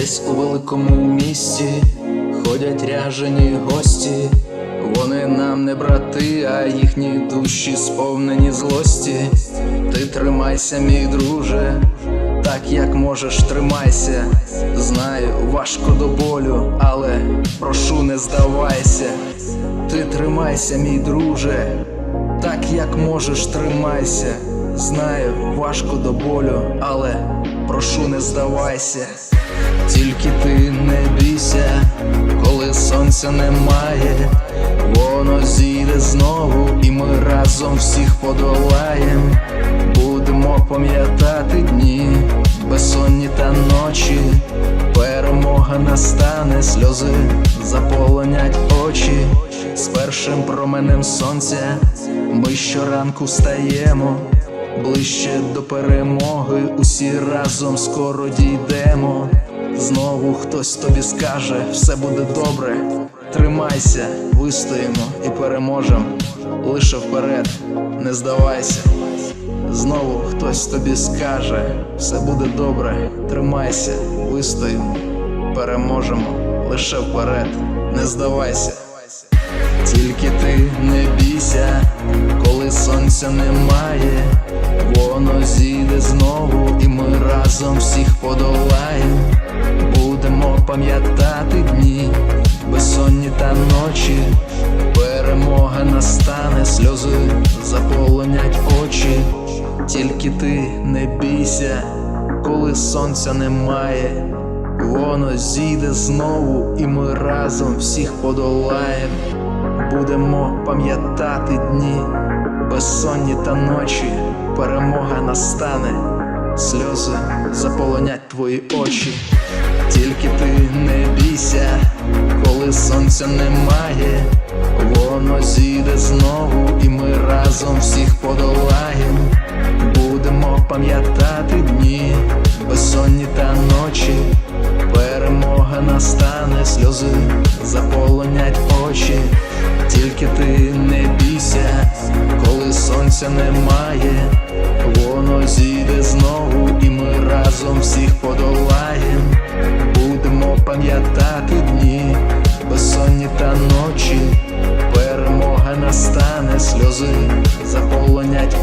Десь у великому місті ходять ряжені гості. Вони нам не брати, а їхні душі сповнені злості. Ти тримайся, мій друже, так як можеш, тримайся. Знаю, важко до болю, але прошу, не здавайся. Ти тримайся, мій друже, так як можеш, тримайся. Знаю, важко до болю, але прошу, не здавайся. Тільки ти не бійся, коли сонця немає, воно зійде знову, і ми разом всіх подолаєм. Будемо пам'ятати дні, безсонні та ночі. Перемога настане, сльози заполонять очі. З першим променем сонця ми щоранку встаємо. Ближче до перемоги, усі разом скоро дійдемо. Знову хтось тобі скаже, все буде добре. Тримайся, вистоїмо і переможем. Лише вперед, не здавайся. Знову хтось тобі скаже, все буде добре. Тримайся, вистоїмо, переможемо. Лише вперед, не здавайся. Тільки ти не бійся, коли сонця немає, воно зійде знову, і ми разом всіх подолаєм. Будемо пам'ятати дні, безсонні та ночі. Перемога настане, сльози заполонять очі. Тільки ти не бійся, коли сонця немає. Воно зійде знову, і ми разом всіх подолаєм. Будемо пам'ятати дні, безсонні та ночі, перемога настане, сльози заполонять твої очі. Тільки ти не бійся, коли сонця немає, воно зійде знову, і ми разом всіх подолаєм. Будемо пам'ятати дні, безсонні та ночі, перемога настане, сльози заполонять очі. Тільки ти сонця немає, воно зійде знову, і ми разом всіх подолаєм. Будемо пам'ятати дні, безсонні та ночі, перемога настане, сльози заполонять